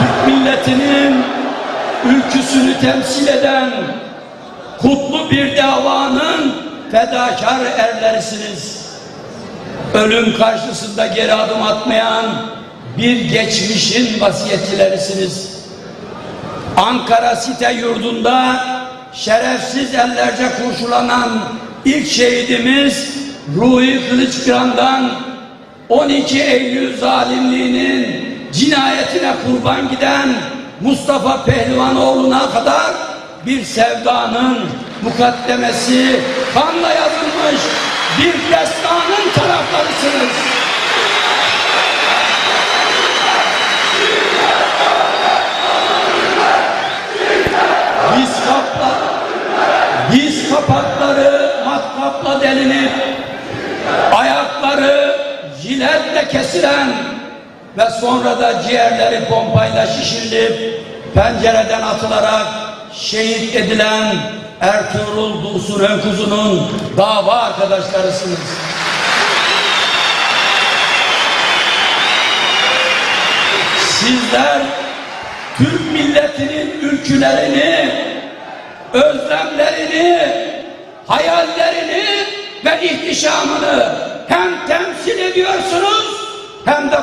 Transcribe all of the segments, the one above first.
Türk milletinin ülküsünü temsil eden kutlu bir davanın fedakar erlerisiniz. Ölüm karşısında geri adım atmayan bir geçmişin vasiyetçilerisiniz. Ankara site yurdunda şerefsiz ellerce kurşulanan ilk şehidimiz Ruhi Kılıçkıran'dan 12 Eylül zalimliğinin cinayetine kurban giden Mustafa Pehlivanoğlu'na kadar bir sevdanın mukaddemesi kanla yazılmış bir destanın taraflarısınız. Biz kapla, biz kapakları matkapla delinip, ayakları jiletle kesilen ve sonra da ciğerleri pompayla şişirilip pencereden atılarak şehit edilen Ertuğrul Dursun Önkuzu'nun dava arkadaşlarısınız. Sizler Türk milletinin ülkülerini, özlemlerini, hayallerini ve ihtişamını hem temsil ediyorsunuz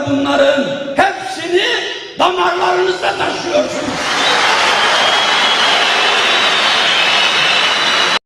bunların hepsini damarlarınızda taşıyorsunuz.